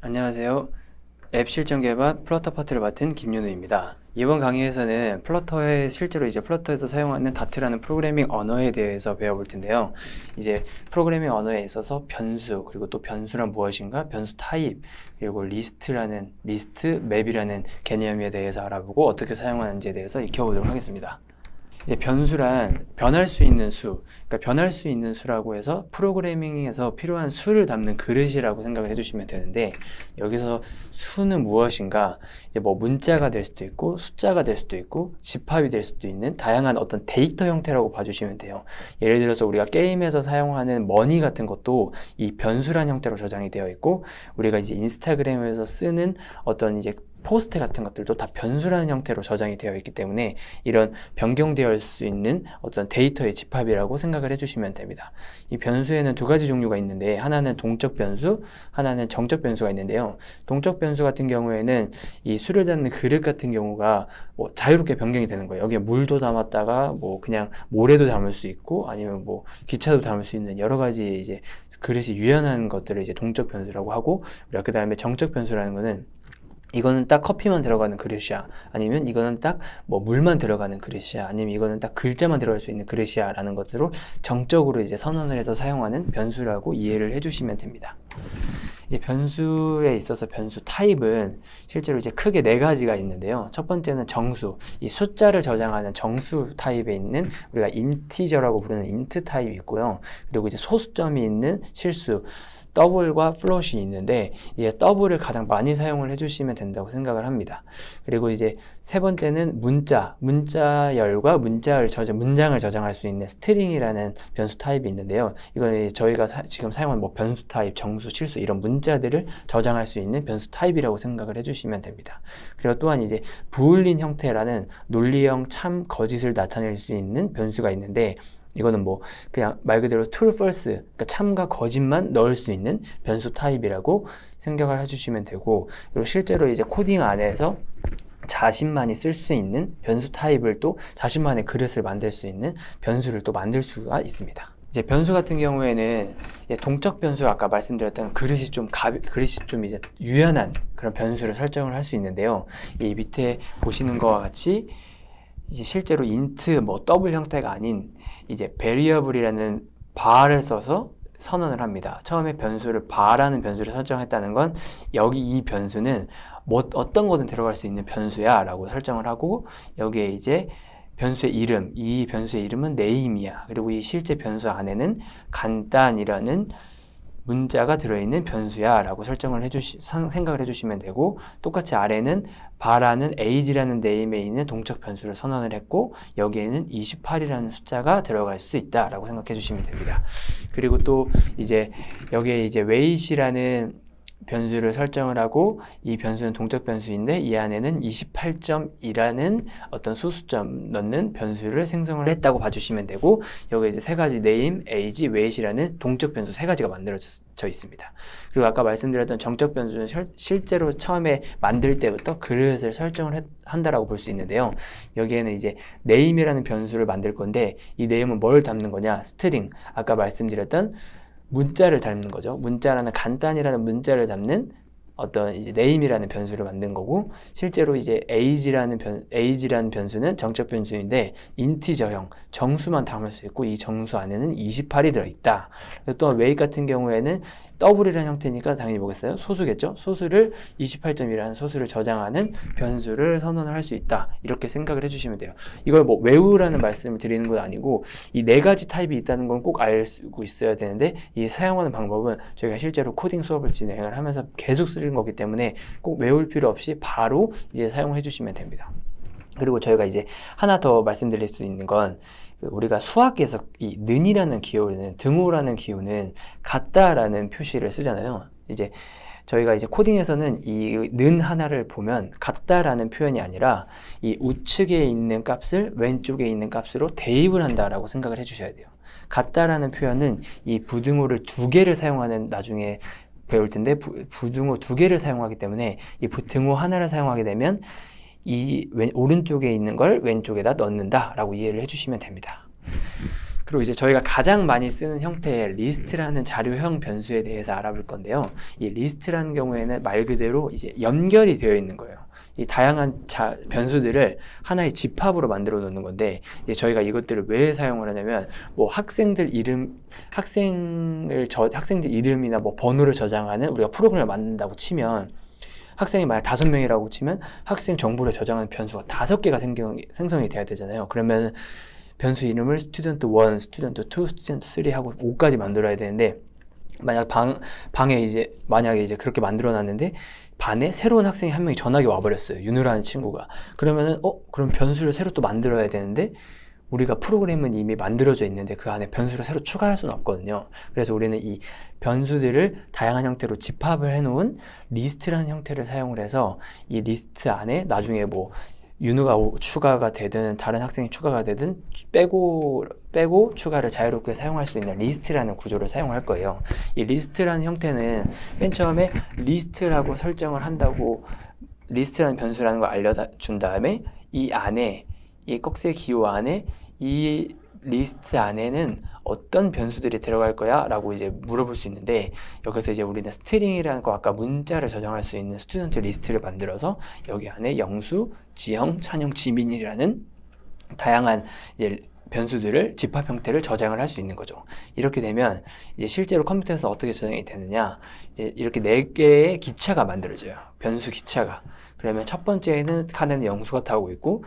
안녕하세요. 앱 실전 개발 플러터 파트를 맡은 김윤우입니다. 이번 강의에서는 플러터에 실제로 이제 플러터에서 사용하는 다트라는 프로그래밍 언어에 대해서 배워볼 텐데요. 이제 프로그래밍 언어에 있어서 변수 그리고 또 변수란 무엇인가, 변수 타입 그리고 리스트라는 리스트 맵이라는 개념에 대해서 알아보고 어떻게 사용하는지에 대해서 익혀보도록 하겠습니다. 이제 변수란 변할 수 있는 수, 그러니까 변할 수 있는 수라고 해서 프로그래밍에서 필요한 수를 담는 그릇이라고 생각을 해주시면 되는데 여기서 수는 무엇인가? 이제 뭐 문자가 될 수도 있고 숫자가 될 수도 있고 집합이 될 수도 있는 다양한 어떤 데이터 형태라고 봐주시면 돼요. 예를 들어서 우리가 게임에서 사용하는 머니 같은 것도 이 변수란 형태로 저장이 되어 있고 우리가 이제 인스타그램에서 쓰는 어떤 이제 포스트 같은 것들도 다 변수라는 형태로 저장이 되어 있기 때문에 이런 변경되어 수 있는 어떤 데이터의 집합이라고 생각을 해주시면 됩니다. 이 변수에는 두 가지 종류가 있는데 하나는 동적 변수, 하나는 정적 변수가 있는데요. 동적 변수 같은 경우에는 이 수를 담는 그릇 같은 경우가 뭐 자유롭게 변경이 되는 거예요. 여기에 물도 담았다가 뭐 그냥 모래도 담을 수 있고 아니면 뭐 기차도 담을 수 있는 여러 가지 이제 그릇이 유연한 것들을 이제 동적 변수라고 하고 우리가 그 다음에 정적 변수라는 거는 이거는 딱 커피만 들어가는 그릇이야. 아니면 이거는 딱 뭐 물만 들어가는 그릇이야. 아니면 이거는 딱 글자만 들어갈 수 있는 그릇이야. 라는 것으로 정적으로 이제 선언을 해서 사용하는 변수라고 이해를 해주시면 됩니다. 이제 변수에 있어서 변수 타입은 실제로 이제 크게 네 가지가 있는데요. 첫 번째는 정수, 이 숫자를 저장하는 정수 타입에 있는 우리가 인티저라고 부르는 인트 타입이 있고요. 그리고 이제 소수점이 있는 실수, 더블과 플롯이 있는데 이제 더블을 가장 많이 사용을 해주시면 된다고 생각을 합니다. 그리고 이제 세 번째는 문자, 문자열과 문자를 저장, 문장을 저장할 수 있는 스트링이라는 변수 타입이 있는데요. 이건 저희가 사, 지금 사용하는 뭐 변수 타입, 정수, 실수 이런 문자들을 저장할 수 있는 변수 타입이라고 생각을 해주시면 됩니다. 그리고 또한 이제 부울린 형태라는 논리형 참 거짓을 나타낼 수 있는 변수가 있는데 이거는 뭐 그냥 말 그대로 true, false, 그러니까 참과 거짓만 넣을 수 있는 변수 타입이라고 생각을 해주시면 되고 그리고 실제로 이제 코딩 안에서 자신만이 쓸 수 있는 변수 타입을 또 자신만의 그릇을 만들 수 있는 변수를 또 만들 수가 있습니다. 이제 변수 같은 경우에는 동적 변수 아까 말씀드렸던 그릇이 좀 가벼, 그릇이 좀 이제 유연한 그런 변수를 설정을 할 수 있는데요. 이 밑에 보시는 것과 같이 이제 실제로 인트 뭐 더블 형태가 아닌 이제 variable이라는 bar을 써서 선언을 합니다. 처음에 변수를 bar라는 변수를 설정했다는 건 여기 이 변수는 뭐 어떤 거든 들어갈 수 있는 변수야라고 설정을 하고 여기에 이제 변수의 이름, 이 변수의 이름은 name이야. 그리고 이 실제 변수 안에는 간단이라는 문자가 들어있는 변수야 라고 설정을 해주시, 생각을 해주시면 되고 똑같이 아래는 바라는 age라는 네임에 있는 동적 변수를 선언을 했고 여기에는 28이라는 숫자가 들어갈 수 있다 라고 생각해 주시면 됩니다. 그리고 또 이제 여기에 이제 weight이라는 변수를 설정을 하고 이 변수는 동적 변수인데 이 안에는 28점이라는 어떤 소수점 넣는 변수를 생성을 했다고 봐주시면 되고 여기 이제 세 가지 name, age, weight이라는 동적 변수 세 가지가 만들어져 있습니다. 그리고 아까 말씀드렸던 정적 변수는 실제로 처음에 만들 때부터 그릇을 설정을 했, 한다라고 볼 수 있는데요. 여기에는 이제 name이라는 변수를 만들 건데 이 name은 뭘 담는 거냐? 스트링. 아까 말씀드렸던 문자를 담는 거죠. 문자라는 간단이라는 문자를 담는 어떤 이제 name이라는 변수를 만든 거고 실제로 이제 age라는 변 age라는 변수는 정적 변수인데 인티저형 정수만 담을 수 있고 이 정수 안에는 28이 들어 있다. 또 weight 같은 경우에는 더블이라는 형태니까 당연히 뭐겠어요? 소수겠죠? 소수를 28점이라는 소수를 저장하는 변수를 선언을 할 수 있다. 이렇게 생각을 해주시면 돼요. 이걸 뭐 외우라는 말씀을 드리는 건 아니고 이 네 가지 타입이 있다는 건 꼭 알고 있어야 되는데 이 사용하는 방법은 저희가 실제로 코딩 수업을 진행을 하면서 계속 쓰는 거기 때문에 꼭 외울 필요 없이 바로 이제 사용해 주시면 됩니다. 그리고 저희가 이제 하나 더 말씀드릴 수 있는 건 우리가 수학에서 이 는이라는 기호는 등호라는 기호는 같다라는 표시를 쓰잖아요. 이제 저희가 이제 코딩에서는 이 는 하나를 보면 같다라는 표현이 아니라 이 우측에 있는 값을 왼쪽에 있는 값으로 대입을 한다라고 생각을 해주셔야 돼요. 같다라는 표현은 이 부등호를 두 개를 사용하는 나중에 배울 텐데 부, 부등호 두 개를 사용하기 때문에 이 등호 하나를 사용하게 되면 이 왼, 오른쪽에 있는 걸 왼쪽에다 넣는다라고 이해를 해주시면 됩니다. 그리고 이제 저희가 가장 많이 쓰는 형태의 리스트라는 자료형 변수에 대해서 알아볼 건데요. 이 리스트라는 경우에는 말 그대로 이제 연결이 되어 있는 거예요. 이 다양한 자, 변수들을 하나의 집합으로 만들어 놓는 건데 이제 저희가 이것들을 왜 사용을 하냐면 뭐 학생들 이름 학생을 저 학생들 이름이나 뭐 번호를 저장하는 우리가 프로그램을 만든다고 치면 학생이 만약 다섯 명이라고 치면 학생 정보를 저장하는 변수가 다섯 개가 생성, 생성이 돼야 되잖아요. 그러면 변수 이름을 스튜던트 1, 스튜던트 2, 스튜던트 3 하고 5까지 만들어야 되는데 만약 방, 방에 이제 만약에 이제 그렇게 만들어 놨는데 반에 새로운 학생이 한 명이 전학이 와버렸어요. 윤우라는 친구가. 그러면은 어 그럼 변수를 새로 또 만들어야 되는데 우리가 프로그램은 이미 만들어져 있는데 그 안에 변수를 새로 추가할 수는 없거든요. 그래서 우리는 이 변수들을 다양한 형태로 집합을 해놓은 리스트라는 형태를 사용을 해서 이 리스트 안에 나중에 뭐 윤우가 오- 추가가 되든 다른 학생이 추가가 되든 빼고 빼고 추가를 자유롭게 사용할 수 있는 리스트라는 구조를 사용할 거예요. 이 리스트라는 형태는 맨 처음에 리스트라고 설정을 한다고 리스트라는 변수라는 걸 알려준 다음에 이 안에 이 꺽쇠 기호 안에 이 리스트 안에는 어떤 변수들이 들어갈 거야? 라고 이제 물어볼 수 있는데 여기서 이제 우리는 스트링이라는 거 아까 문자를 저장할 수 있는 스튜던트 리스트를 만들어서 여기 안에 영수, 지형, 찬영, 지민이라는 다양한 이제 변수들을 집합 형태를 저장을 할 수 있는 거죠. 이렇게 되면 이제 실제로 컴퓨터에서 어떻게 저장이 되느냐? 이제 이렇게 네 개의 기차가 만들어져요. 변수 기차가. 그러면 첫 번째는 칸에는 영수가 타고 있고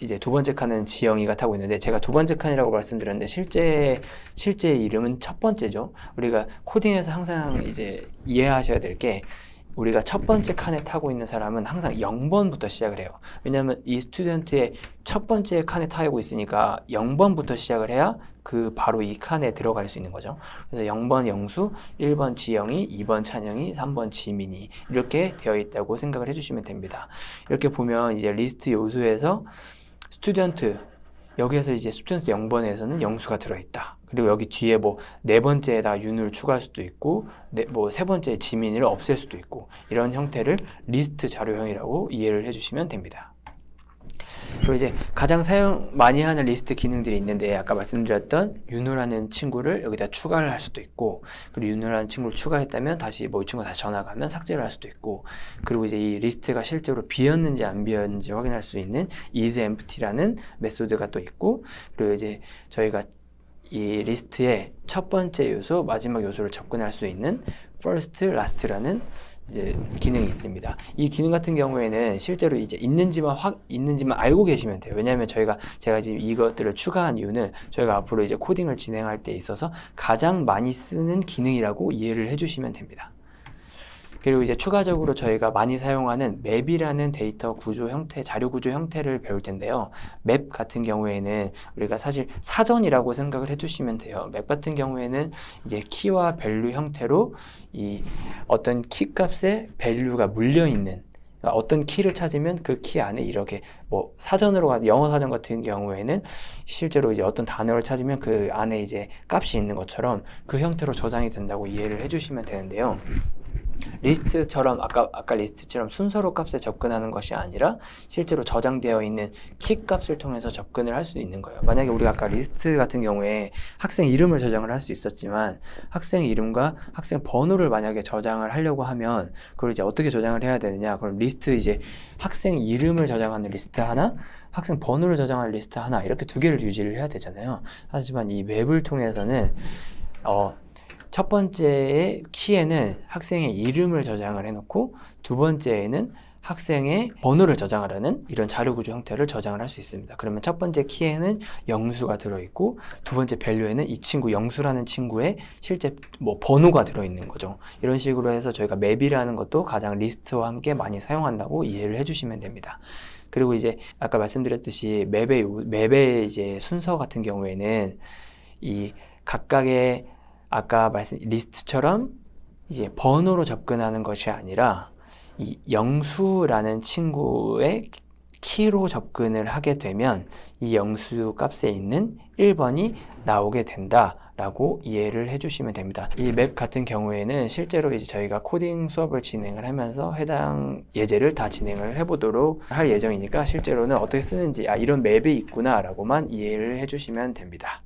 이제 두 번째 칸은 지영이가 타고 있는데 제가 두 번째 칸이라고 말씀드렸는데 실제 실제 이름은 첫 번째죠. 우리가 코딩에서 항상 이제 이해하셔야 될 게 우리가 첫 번째 칸에 타고 있는 사람은 항상 0번부터 시작을 해요. 왜냐하면 이 스튜던트의 첫 번째 칸에 타고 있으니까 0번부터 시작을 해야 그 바로 이 칸에 들어갈 수 있는 거죠. 그래서 0번 영수, 1번 지영이, 2번 찬영이, 3번 지민이 이렇게 되어 있다고 생각을 해주시면 됩니다. 이렇게 보면 이제 리스트 요소에서 스튜던트 여기에서 이제 스튜던트 0번에서는 영수가 들어있다. 그리고 여기 뒤에 뭐 네 번째에다 윤을 추가할 수도 있고 네, 뭐세 번째 지민이를 없앨 수도 있고 이런 형태를 리스트 자료형이라고 이해를 해주시면 됩니다. 그리고 이제 가장 사용 많이 하는 리스트 기능들이 있는데 아까 말씀드렸던 윤우라는 친구를 여기다 추가를 할 수도 있고 그리고 윤우라는 친구를 추가했다면 다시 뭐 이 친구 다시 전화 가면 삭제를 할 수도 있고 그리고 이제 이 리스트가 실제로 비었는지 안 비었는지 확인할 수 있는 isEmpty라는 메소드가 또 있고 그리고 이제 저희가 이 리스트의 첫 번째 요소, 마지막 요소를 접근할 수 있는 first, last라는 이제 기능이 있습니다. 이 기능 같은 경우에는 실제로 이제 있는지만 확 있는지만 알고 계시면 돼요. 왜냐하면 저희가 제가 지금 이것들을 추가한 이유는 저희가 앞으로 이제 코딩을 진행할 때 있어서 가장 많이 쓰는 기능이라고 이해를 해주시면 됩니다. 그리고 이제 추가적으로 저희가 많이 사용하는 맵이라는 데이터 구조 형태, 자료 구조 형태를 배울 텐데요. 맵 같은 경우에는 우리가 사실 사전이라고 생각을 해주시면 돼요. 맵 같은 경우에는 이제 키와 밸류 형태로 이 어떤 키 값에 밸류가 물려 있는 그러니까 어떤 키를 찾으면 그 키 안에 이렇게 뭐 사전으로 가 영어 사전 같은 경우에는 실제로 이제 어떤 단어를 찾으면 그 안에 이제 값이 있는 것처럼 그 형태로 저장이 된다고 이해를 해주시면 되는데요. 리스트처럼 아까 아까 리스트처럼 순서로 값에 접근하는 것이 아니라 실제로 저장되어 있는 키 값을 통해서 접근을 할 수 있는 거예요. 만약에 우리가 아까 리스트 같은 경우에 학생 이름을 저장을 할 수 있었지만 학생 이름과 학생 번호를 만약에 저장을 하려고 하면 그걸 이제 어떻게 저장을 해야 되느냐? 그럼 리스트 이제 학생 이름을 저장하는 리스트 하나, 학생 번호를 저장할 리스트 하나 이렇게 두 개를 유지를 해야 되잖아요. 하지만 이 웹을 통해서는 어, 첫 번째의 키에는 학생의 이름을 저장을 해놓고 두 번째에는 학생의 번호를 저장하라는 이런 자료 구조 형태를 저장을 할 수 있습니다. 그러면 첫 번째 키에는 영수가 들어있고 두 번째 밸류에는 이 친구 영수라는 친구의 실제 뭐 번호가 들어있는 거죠. 이런 식으로 해서 저희가 맵이라는 것도 가장 리스트와 함께 많이 사용한다고 이해를 해주시면 됩니다. 그리고 이제 아까 말씀드렸듯이 맵의 요- 맵의 이제 순서 같은 경우에는 이 각각의 아까 말씀 리스트처럼 이제 번호로 접근하는 것이 아니라 이 영수라는 친구의 키로 접근을 하게 되면 이 영수 값에 있는 1번이 나오게 된다 라고 이해를 해주시면 됩니다. 이 맵 같은 경우에는 실제로 이제 저희가 코딩 수업을 진행을 하면서 해당 예제를 다 진행을 해보도록 할 예정이니까 실제로는 어떻게 쓰는지 아 이런 맵이 있구나라고만 이해를 해주시면 됩니다.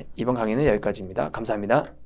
네, 이번 강의는 여기까지입니다. 감사합니다.